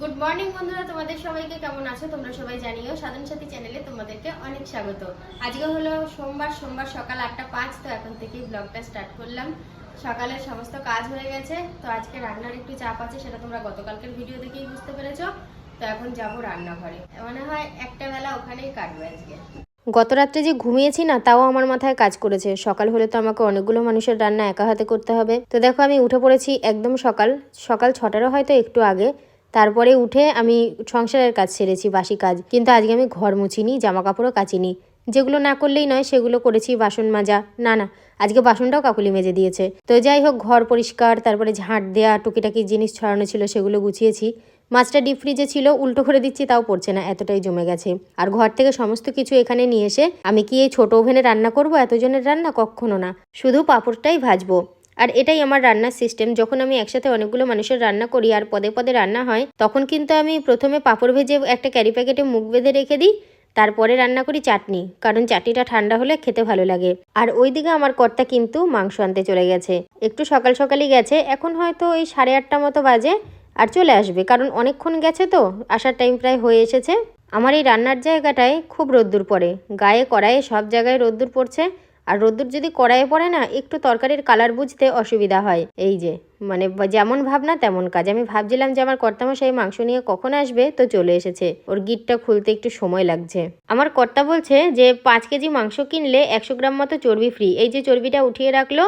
Good morning বন্ধুরা, তোমাদের সবাইকে কেমন আছো? তোমরা সবাই জানিও, সাধন সাথী চ্যানেলে তোমাদেরকে অনেক স্বাগত। আজকে হলো সোমবার সোমবার সকাল আটটা পাঁচ, তো এখন থেকেই ব্লগটা স্টার্ট করলাম। সকালের সমস্ত কাজ হয়ে গেছে, তো আজকে রান্নার একটু চাপ আছে, সেটা তোমরা গতকালকের ভিডিও দেখেই বুঝতে পেরেছ। তো এখন যাব রান্নাঘরে। মনে হয় একটা বেলা ওখানেই কাটবে আজকে। গত রাত্রে যে ঘুমিয়েছি না, তাও আমার মাথায় কাজ করেছে। সকাল হলে তো আমাকে অনেকগুলো মানুষের রান্না একা হাতে করতে হবে। তো দেখো, আমি উঠে পড়েছি একদম সকাল। সকাল ছটারও হয়তো একটু আগে। তারপরে উঠে আমি সংসারের কাজ সেরেছি, বাসি কাজ। কিন্তু আজকে আমি ঘর মুছিনি জামা কাপড়ও কাচিনি। যেগুলো না করলেই নয়, সেগুলো করেছি, বাসন মাজা। না না, আজকে বাসনটাও কাকুলি মেজে দিয়েছে। তো যাই হোক, ঘর পরিষ্কার, তারপরে ঝাঁট দেওয়া টুকিটাকি জিনিস ছড়ানো ছিল, সেগুলো গুছিয়েছি। মাছটা ডিপ ফ্রিজে ছিল, উল্টো করে দিচ্ছি, তাও পড়ছে না, এতটাই জমে গেছে। আর ঘর থেকে সমস্ত কিছু এখানে নিয়ে এসে আমি কি এই ছোট ওভেনে রান্না করব? এতজনের রান্না কখনো না। শুধু পাঁপড়টাই ভাজবো। আর এটাই আমার রান্নার সিস্টেম যখন আমি একসাথে অনেকগুলো মানুষের রান্না করি আর পদে পদে রান্না হয়, তখন কিন্তু আমি প্রথমে পাঁপড় ভেজে একটা ক্যারি প্যাকেটে মুখ বেঁধে রেখে দিই, তারপরে রান্না করি চাটনি, কারণ চাটনিটা ঠান্ডা হলে খেতে ভালো লাগে। আর ওইদিকে আমার কর্তা কিন্তু মাংস আনতে চলে গেছে। একটু সকাল সকালই গেছে, এখন হয়তো ওই সাড়ে আটটা মতো বাজে আর চলে আসবে, কারণ অনেকক্ষণ গেছে তো, আসার টাইম প্রায় হয়ে এসেছে। আমার এই রান্নার জায়গাটায় খুব রোদ্দুর পড়ে, গায়ে কড়াইয়ে সব জায়গায় রোদ্দুর পড়ছে। আর রোদ্দুর যদি কড়াইয়ে পড়ে না, একটু তরকারির কালার বুঝতে অসুবিধা হয়। এই যে মানে যেমন ভাবনা তেমন কাজ। আমি ভাবছিলাম যে আমার কর্তামশাই মাংস নিয়ে কখন আসবে, তো চলে এসেছে। ওর গিটটা খুলতে একটু সময় লাগছে। আমার কর্তা বলছে যে, পাঁচ কেজি মাংস কিনলে একশো গ্রাম মতো চর্বি ফ্রি এই যে চর্বিটা উঠিয়ে রাখল,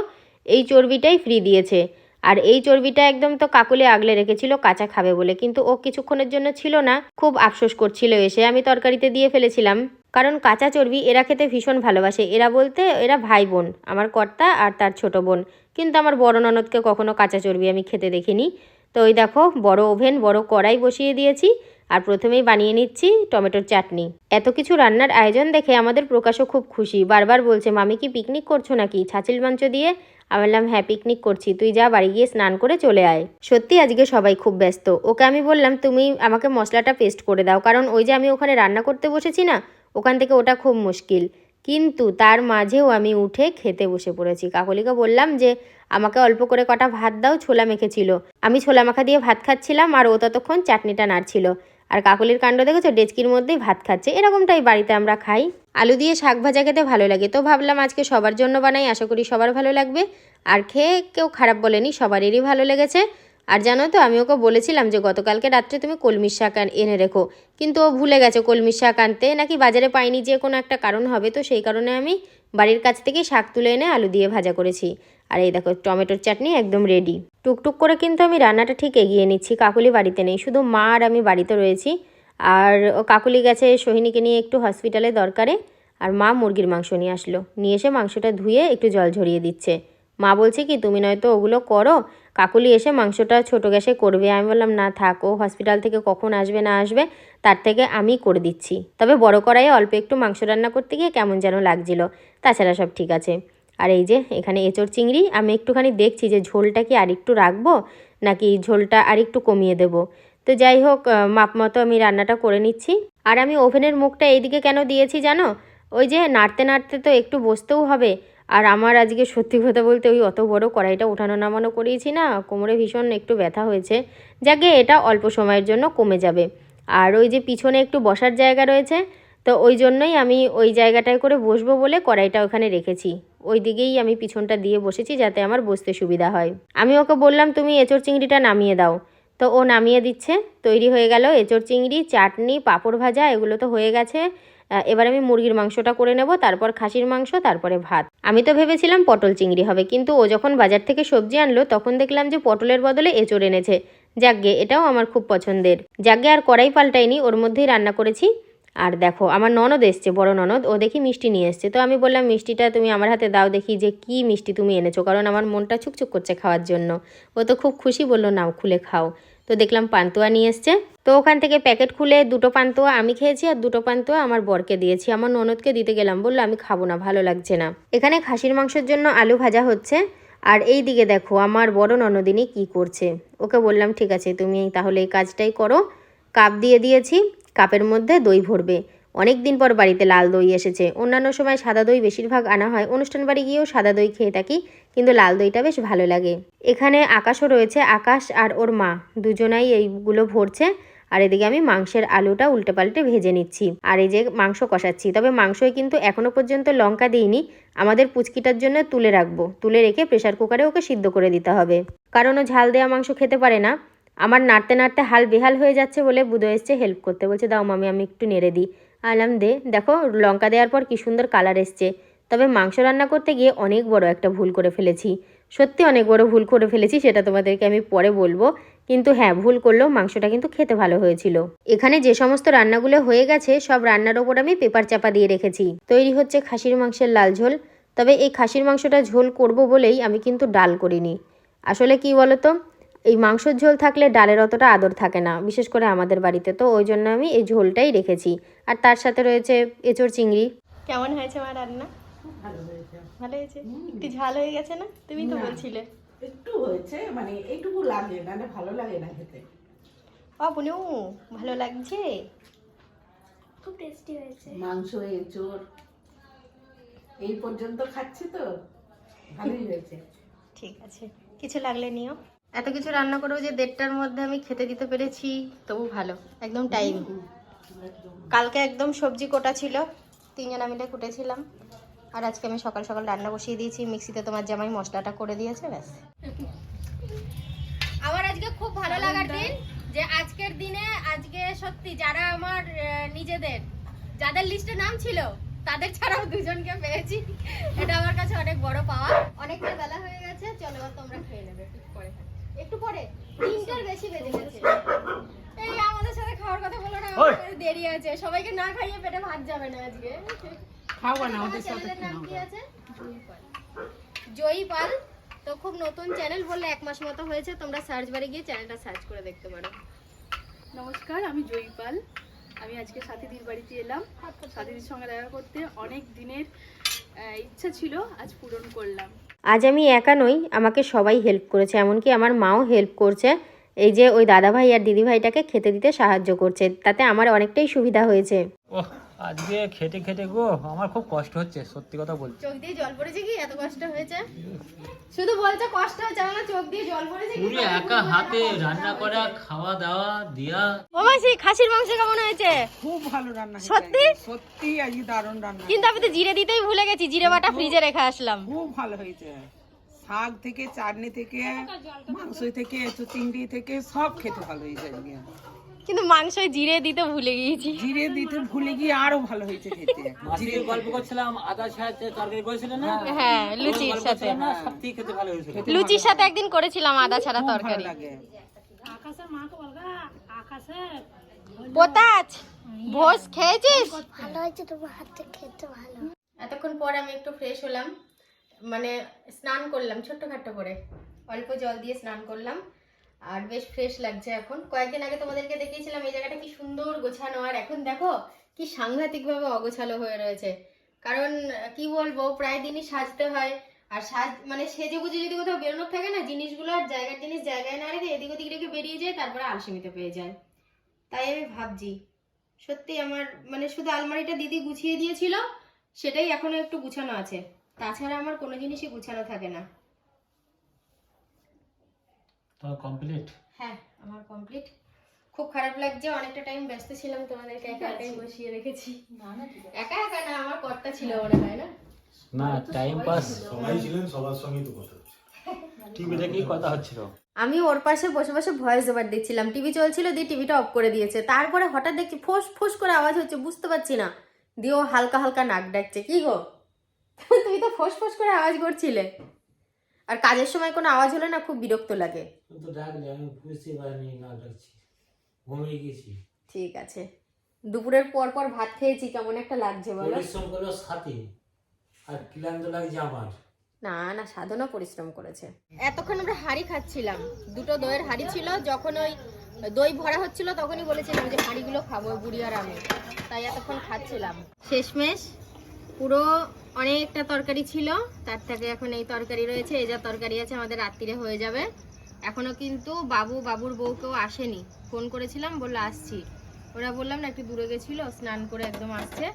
এই চর্বিটাই ফ্রি দিয়েছে। আর এই চর্বিটা একদম তো কাকুলে আগলে রেখেছিল, কাঁচা খাবে বলে। কিন্তু ও কিছুক্ষণের জন্য ছিল না, খুব আফসোস করছিল এসে। আমি তরকারিতে দিয়ে ফেলেছিলাম। কারণ কাঁচা চর্বি এরা খেতে ভীষণ ভালোবাসে। এরা বলতে এরা ভাই বোন, আমার কর্তা আর তার ছোট বোন। কিন্তু আমার বড় ননদকে কখনো কাঁচা চর্বি আমি খেতে দেখিনি। তো ওই দেখো, বড় ওভেন, বড় কড়াই বসিয়ে দিয়েছি আর প্রথমেই বানিয়ে নিচ্ছি টমেটোর চাটনি। এত কিছু রান্নার আয়োজন দেখে আমাদের প্রকাশও খুব খুশি। বারবার বলছে, মামি কি পিকনিক করছ নাকি? ছাচিল মাংস দিয়ে? আমি বললাম হ্যাঁ পিকনিক করছি। তুই যা বাড়ি গিয়ে স্নান করে চলে আয়। সত্যি আজকে সবাই খুব ব্যস্ত। ওকে আমি বললাম, তুমি আমাকে মশলাটা পেস্ট করে দাও। কারণ ওই যে আমি ওখানে রান্না করতে বসেছি না ওখান থেকে ওটা খুব মুশকিল। কিন্তু তার মাঝেও আমি উঠে খেতে বসে পড়েছি। কাকলিকে বললাম যে, আমাকে অল্প করে কটা ভাত দাও, ছোলা মেখেছিল। আমি ছোলা মাখা দিয়ে ভাত খাচ্ছিলাম আর ও ততক্ষণ চাটনিটা নাড়ছিল। আর কাকলির কাণ্ড দেখেছ? ডেচকির মধ্যেই ভাত খাচ্ছে। এরকমটাই বাড়িতে আমরা খাই। আলু দিয়ে শাক ভাজা খেতে ভালো লাগে। তো ভাবলাম আজকে সবার জন্য বানাই। আশা করি সবার ভালো লাগবে। আর খেয়ে কেউ খারাপ বলেনি সবারই ভালো লেগেছে। আর জানো তো, আমি ওকে বলেছিলাম যে গতকালকে রাত্রে তুমি কলমির শাক এনে রেখো। কিন্তু ও ভুলে গেছে কলমির শাক আনতে। নাকি বাজারে পাইনি যে কোনো একটা কারণ হবে, তো সেই কারণে আমি বাড়ির কাছ থেকে শাক তুলে এনে আলু দিয়ে ভাজা করেছি। আর এই দেখো, টমেটোর চাটনি একদম রেডি টুকটুক করে কিন্তু আমি রান্নাটা ঠিক এগিয়ে নিচ্ছি, কাকুলি বাড়িতে নেই। শুধু মা আর আমি বাড়িতে রয়েছি। আর ও কাকুলি গেছে সোহিনীকে নিয়ে একটু হসপিটালে দরকারে। আর মা মুরগির মাংস নিয়ে আসলো। নিয়ে এসে মাংসটা ধুয়ে একটু জল ঝরিয়ে দিচ্ছে। মা বলছে কি, তুমি নয়তো ওগুলো করো কাকুলি এসে মাংসটা ছোটো গ্যাসে করবে। আমি বললাম, না, থাক, ও হসপিটাল থেকে কখন আসবে, না আসবে, তার থেকে আমি করে দিচ্ছি। তবে বড় কড়াইয়ে অল্প একটু মাংস রান্না করতে গিয়ে কেমন যেন লাগছিল। তাছাড়া সব ঠিক আছে। আর এই যে, এখানে এঁচড় চিংড়ি, আমি একটুখানি দেখছি যে ঝোলটা কি আরেকটু রাখব, নাকি ঝোলটা আরেকটু কমিয়ে দেবো? তো যাই হোক মাপ মতো আমি রান্নাটা করে নিচ্ছি। আর আমি ওভেনের মুখটা এইদিকে কেন দিয়েছি জানো? ওই যে, নাড়তে নাড়তে তো একটু বসতেও হবে। আর আমার আজকে সত্যি কথা বলতে ওই অত বড় কড়াইটা ওঠানো নামানো করিয়েছি না, কোমরে ভীষণ একটু ব্যথা হয়েছে। যাকে এটা অল্প সময়ের জন্য কমে যাবে। আর ওই যে পিছনে একটু বসার জায়গা রয়েছে, তো ওই জন্যই আমি ওই জায়গাটায় করে বসবো বলে কড়াইটা ওখানে রেখেছি। ওই দিকেই আমি পিছনটা দিয়ে বসেছি যাতে আমার বসতে সুবিধা হয়। আমি ওকে বললাম, তুমি এঁচড় চিংড়িটা নামিয়ে দাও। তো ও নামিয়ে দিচ্ছে, তৈরি হয়ে গেল এঁচড় চিংড়ি, চাটনি, পাঁপড় ভাজা, এগুলো তো হয়ে গেছে। এবার আমি মুরগির মাংসটা করে নেব, তারপর খাসির মাংস, তারপরে ভাত। আমি তো ভেবেছিলাম পটল চিংড়ি হবে, কিন্তু ও যখন বাজার থেকে সবজি আনলো, তখন দেখলাম যে পটলের বদলে এঁচড় এনেছে। যাকগে, এটাও আমার খুব পছন্দের। যাকগে, আর কড়াই পাল্টাইনি, ওর মধ্যেই রান্না করেছি। আর দেখো, আমার ননদ এসছে, বড় ননদ, ও দেখি মিষ্টি নিয়ে এসছে। তো আমি বললাম, মিষ্টিটা তুমি আমার হাতে দাও দেখি যে কি মিষ্টি তুমি এনেছো, কারণ আমার মনটা ছুকছুক করছে খাওয়ার জন্য। ও তো খুব খুশি বলল, নাও, খুলে খাও। তো দেখলাম পান্তুয়া নিয়ে এসছে। তো ওখান থেকে প্যাকেট খুলে দুটো পান্তুয়া আমি খেয়েছি আর দুটো পান্তুয়া আমার বরকে দিয়েছি। আমার ননদকে দিতে গেলাম, বলল, আমি খাব না, ভালো লাগছে না। এখানে খাসির মাংসের জন্য আলু ভাজা হচ্ছে। আর এই দিকে দেখো, আমার বড় ননদিনী কি করছে। ওকে বললাম, ঠিক আছে, তুমি তাহলে এই কাজটাই করো। কাপ দিয়ে দিয়েছি, কাপের মধ্যে দই ভরবে। অনেক দিন পর বাড়িতে লাল দই এসেছে। অন্যান্য সময় সাদা দই বেশিরভাগ আনা হয়। অনুষ্ঠান বাড়ি গিয়েও সাদা দই খেয়ে থাকি, কিন্তু লাল দইটা বেশ ভালো লাগে। এখানে আকাশও রয়েছে, আকাশ আর ওর মা। দুজনাই এইগুলো ভরছে, আর এদিকে আমি মাংসের আলুটা উল্টে পাল্টে ভেজে নিচ্ছি। আর এই যে মাংস কষাচ্ছি, তবে মাংসই কিন্তু এখনও পর্যন্ত লঙ্কা দিইনি। আমাদের পুচকিটার জন্য তুলে রাখব। তুলে রেখে প্রেশার কুকারে ওকে সিদ্ধ করে দিতে হবে। কারণ ও ঝাল দেওয়া মাংস খেতে পারে না। আমার নাড়তে নাড়তে হাল বেহাল হয়ে যাচ্ছে বলে বুধো এসছে হেল্প করতে। বলছে, দাও মামি, আমি একটু নেড়ে দিই। আলাম দে। দেখো, লঙ্কা দেওয়ার পর কি সুন্দর কালার এসছে। তবে মাংস রান্না করতে গিয়ে অনেক বড় একটা ভুল করে ফেলেছি। সত্যি অনেক বড় ভুল করে ফেলেছি, সেটা তোমাদেরকে আমি পরে বলব। কিন্তু হ্যাঁ ভুল করলেও মাংসটা কিন্তু খেতে ভালো হয়েছিল। এখানে যে সমস্ত রান্নাগুলো হয়ে গেছে, সব রান্নার ওপর আমি পেপার চাপা দিয়ে রেখেছি। তৈরি হচ্ছে খাসির মাংসের লাল ঝোল। তবে এই খাসির মাংসটা ঝোল করব বলেই আমি কিন্তু ডাল করিনি। আসলে কি বলতো এই মাংসের ঝোল থাকলে ডালের অতটা আদর থাকে না বিশেষ করে আমাদের বাড়িতে। তো ওই জন্য আমি এই ঝোলটাই রেখেছি। আর তার সাথে রয়েছে এঁচড় চিংড়ি। কেমন হয়েছে আমার রান্না? ভালো হয়েছে। একটু ঝাল হয়ে গেছে না? তুমি তো বলছিলে। একটু হয়েছে মানে এইটুকু লাগে না ভালো লাগে না খেতে। ও বুনু ভালো লাগছে? খুব টেস্টি হয়েছে। মাংস এঁচড় এই পর্যন্ত খাচ্ছি তো? ভালোই হয়েছে। ঠিক আছে। কিছু লাগলে নিও। এত কিছু রান্না করেও যে দেড়টার মধ্যে আমি খেতে দিতে পেরেছি, তবু ভালো, একদম টাইম কালকে একদম সবজি কোটা ছিল, তিনজনা মিলে কুটেছিলাম। আর আজকে আমি সকাল সকাল রান্না বসিয়ে দিয়েছি, মিক্সিতে তোমার জামাই মশলাটা করে দিয়েছে, ব্যাস। আমার আজকে খুব ভালো লাগার দিন, যে আজকের দিনে আজকে সত্যি যারা আমার নিজেদের, যাদের লিস্টে নাম ছিল, তাদের ছাড়াও দুজনকে পেয়েছি। এটা আমার কাছে অনেক বড় পাওয়া। অনেকটা বেলা হয়ে গেছে, চলো তোমরা খেয়ে নেবে একটু পরে একটু পরে তিনটার বেশি বেজে গেছে। এই আমাদের সাথে খাওয়ার কথা বলো না আমাদের দেরি আছে। সবাইকে না খাইয়ে পেটে ভাত যাবে না আজকে। খাওয়া না ওদের সাথে নাম কি আছে? জয়ী পাল তো খুব নতুন চ্যানেল বললে এক মাস মতো হয়েছে তোমরা সার্চ বারে গিয়ে চ্যানেলটা সার্চ করে দেখতে পারো। নমস্কার আমি জয়ীপাল। আমি আজকে সাথীদির বাড়িতে এলাম। সাথীদির সঙ্গে দেখা করতে অনেক দিনের ইচ্ছা ছিল আজ পূরণ করলাম। আজ আমি একা নই, আমাকে সবাই হেল্প করেছে, এমনকি আমার মাও হেল্প করছে। এই যে ওই দাদাভাই আর দিদিভাইটাকে খেতে দিতে সাহায্য করছে, তাতে আমার অনেকটাই সুবিধা হয়েছে। আজকে খেটে খেটে গো আমার খুব কষ্ট হচ্ছে সত্যি কথা বলছি। চোখ দিয়ে জল পড়েছে কি? এত কষ্ট হয়েছে? শুধু বলছে কষ্ট হচ্ছে আমার চোখ দিয়ে জল পড়েছে পুরো একা হাতে রান্না করা খাওয়া দাওয়া দিয়া। ও মাসি খাসির মাংস কেমন হয়েছে? খুব ভালো রান্না সত্যি? সত্যি আজকে দারুণ রান্না কিন্তু আমি তো জিরে দিতেই ভুলে গেছি জিরে বাটা ফ্রিজে রেখে আসলাম। খুব ভালো হয়েছে। শাক থেকে চাটনি থেকে মাংস থেকে চিংড়ি থেকে সব খেতে ভালো হয়েছে আজকে। কিন্তু মাংসই জিরে দিতে ভুলে গিয়েছি। জিরে দিতে ভুলে গিয়ে আরও ভালো হয়েছে খেতে। মাসির গল্প করছিলাম আদা ছাড়া যে তরকারি করেছিল না? হ্যাঁ। লুচির সাথে। থেকে খেতে ভালো হয়েছিল। লুচির সাথে একদিন করেছিলাম আদা ছাড়া খুব ভালো তরকারি। লাগে। পোতাজ ভোজ খেয়েছিস? ভালো হয়েছে তোমার হাতে খেতে ভালো। এতক্ষণ পর আমি একটু ফ্রেশ হলাম। মানে স্নান করলাম ছোট্টখাট্ট করে। অল্প জল দিয়ে স্নান করলাম। আর বেশ ফ্রেশ লাগছে এখন। কয়েকদিন আগে তোমাদেরকে দেখিয়েছিলাম, এই জায়গাটা কি সুন্দর গোছানো। আর এখন দেখো, কি সাংঘাতিকভাবে অগোছালো হয়ে রয়েছে। কারণ, কি বলব, প্রায় দিনই সাজতে হয়। আর সাজ মানে সেজে গুজে যদি কোথাও বেরোনোর থাকে না, জিনিসগুলো আর জায়গার জিনিস জায়গায় না রেখে এদিক ওদিক রেখে বেরিয়ে যায়, তারপরে আলসেমিতে পেয়ে যায়। তাই আমি ভাবছি, সত্যি আমার মানে শুধু আলমারিটা দিদি গুছিয়ে দিয়েছিল, সেটাই এখনও একটু গুছানো আছে। তাছাড়া আমার কোনো জিনিসই গুছানো থাকে না। তো কমপ্লিট হ্যাঁ আমার কমপ্লিট খুব খারাপ লাগছে অনেকটা টাইম ব্যস্ত ছিলাম তোমাদেরকে একা একাই বসিয়ে রেখেছি। একা একা না আমার কর্তা ছিল মনে হয় না? না টাইম পাস সবাই ছিলেন সবার সঙ্গেই তো কথা কথা হচ্ছিল। আমি ওর পাশে বসে বসে ভয়েস ওভার দিচ্ছিলাম টিভি চলছিল দিয়ে টিভিটা অফ করে দিয়েছে। তারপরে হঠাৎ দেখছি ফোস ফোস করে আওয়াজ হচ্ছে বুঝতে পারছি না। দিয়ে ও হালকা হালকা নাক ডাকছে। কি গো? তুমি তো ফোস ফোস করে আওয়াজ করছিলে। আর কাজের সময় কোনো আওয়াজ হলে না খুব বিরক্ত লাগে। তো ডাকলে আমি বুঝতে পারিনি না ডাকছি। ঘুমিয়ে গেছি। ঠিক আছে। দুপুরের পর পর ভাত খেয়েছি কেমন একটা লাগছে বলো? পরিশ্রম করল সাথে। আর ক্লান্ত লাগছে আমার। না না সাধনা পরিশ্রম করেছে। এতক্ষণ আমরা হাড়ি খাচ্ছিলাম। দুটো দইয়ের হাড়ি ছিল যখন ওই দই ভরা হচ্ছিল তখনই বলেছিলাম যে হাঁড়িগুলো খাব বুড়ি আর আমি। তাই এতক্ষণ খাচ্ছিলাম। শেষমেশ পুরো অনেকটা তরকারি ছিল, তার থেকে এখন এই তরকারি রয়েছে, এই যা তরকারি আছে আমাদের রাত্রিরে হয়ে যাবে। এখনও কিন্তু বাবু, বাবুর বউ কেউ আসেনি। ফোন করেছিলাম, বলল আসছি। ওরা বললাম না, একটু দূরে গেছিল, স্নান করে একদম আসছে।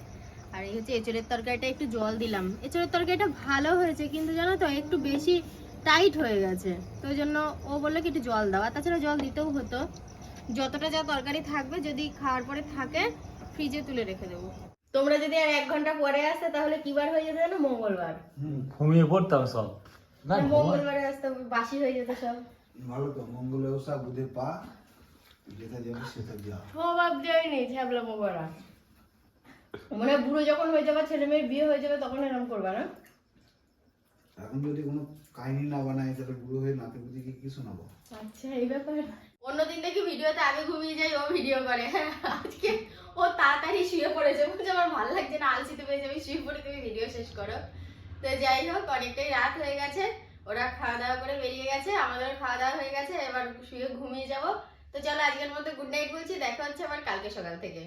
আর এই হচ্ছে এঁচড়ের তরকারিটা, একটু জল দিলাম। এঁচড়ের তরকারিটা ভালো হয়েছে, কিন্তু জানো তো, একটু বেশি টাইট হয়ে গেছে। তো ওই জন্য ও বলল কি, একটু জল দাও। আর তাছাড়া জল দিতেও হতো। যতটা যা তরকারি থাকবে, যদি খাওয়ার পরে থাকে ফ্রিজে তুলে রেখে দেবো। তোমরা যদি আর এক ঘণ্টা পরে আসতে তাহলে কি বার হয়ে যেত জানো? মঙ্গলবার। ঘুমিয়ে পড়তাম সব। না মঙ্গলবারে আসতে বাসি হয়ে যেত সব। ভালো তো মঙ্গল ব্যবসা বুধে পা যেটা যাবে সেটা দেওয়া স্বভাব দেয়নি ছ্যাবলা মোবারা মানে বুড়ো যখন হয়ে যাবে ছেলে মেয়ের বিয়ে হয়ে যাবে তখন এরকম করবা না? এখন যদি কোনো কাহিনী না বানায় তাহলে বুড়ো হয়ে নাতে বুঝিকে কি শোনাবো আচ্ছা এই ব্যাপার। অন্যদিন দেখি ভিডিওতে আমি ঘুমিয়ে যাই ও ভিডিও করে। আজকে ও তাড়াতাড়ি শুয়ে পড়েছে বলছে আমার ভালো লাগছে না, আলসিতে পেয়ে যাবে, শুয়ে পড়ে তুমি ভিডিও শেষ করো। তো যাই হোক, অনেকটাই রাত হয়ে গেছে, ওরা খাওয়া দাওয়া করে বেরিয়ে গেছে আমাদের খাওয়া দাওয়া হয়ে গেছে, এবার শুয়ে ঘুমিয়ে যাব। তো চলো আজকের মধ্যে গুড নাইট বলছি, দেখা হচ্ছে আবার কালকে সকাল থেকে।